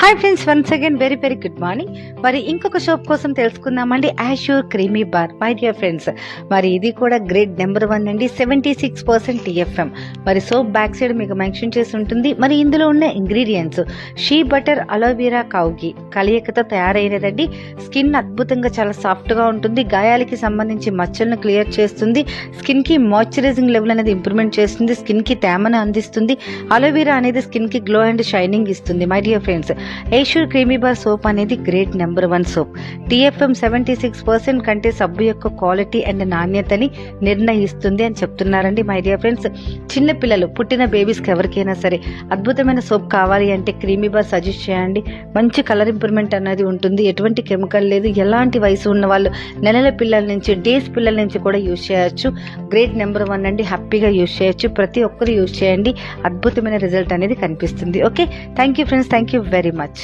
Hi friends once again very very good morning మరి ఇంకొక shop కోసం తెలుసుకుందామండి Assure creamy bar my dear friends మరి ఇది కూడా గ్రేడ్ నెంబర్ వన్ అండి సెవెంటీ సిక్స్ పర్సెంట్ టీఎఫ్ఎం మరి సోప్ బ్యాక్ సైడ్ మీకు మెన్షన్ చేసి ఉంటుంది. మరి ఇందులో ఉన్న ingredients shea butter aloe vera కౌగి కలయికతో తయారైనదండి. స్కిన్ అద్భుతంగా చాలా సాఫ్ట్గా ఉంటుంది. గాయాలకి సంబంధించి మచ్చలను క్లియర్ చేస్తుంది. స్కిన్కి మాయిశ్చరైజింగ్ లెవెల్ అనేది ఇంప్రూవ్మెంట్ చేస్తుంది. స్కిన్కి తేమను అందిస్తుంది. అలోవెరా అనేది స్కిన్కి గ్లో అండ్ షైనింగ్ ఇస్తుంది. My dear friends Assure creamy bar soap అనేది great number one soap. TFM seventy six percent కంటే సబ్బు యొక్క క్వాలిటీ అండ్ నాణ్యతని నిర్ణయిస్తుంది అని చెప్తున్నారండి మై డియర్ ఫ్రెండ్స్ చిన్న పిల్లలు పుట్టిన బేబీస్కి ఎవరికైనా సరే అద్భుతమైన సోప్ కావాలి అంటే క్రీమీబార్ సజెస్ట్ చేయండి. మంచి కలర్ ఇంప్రూవ్మెంట్ అనేది ఉంటుంది. ఎటువంటి కెమికల్ లేదు. ఎలాంటి వయసు ఉన్న వాళ్ళు నెలల పిల్లల నుంచి డేస్ పిల్లల నుంచి కూడా యూజ్ చేయొచ్చు. గ్రేట్ నెంబర్ వన్ అండి. హ్యాపీగా యూజ్ చేయొచ్చు. ప్రతి ఒక్కరు యూజ్ చేయండి. అద్భుతమైన రిజల్ట్ అనేది కనిపిస్తుంది. Okay thank you friends thank you very much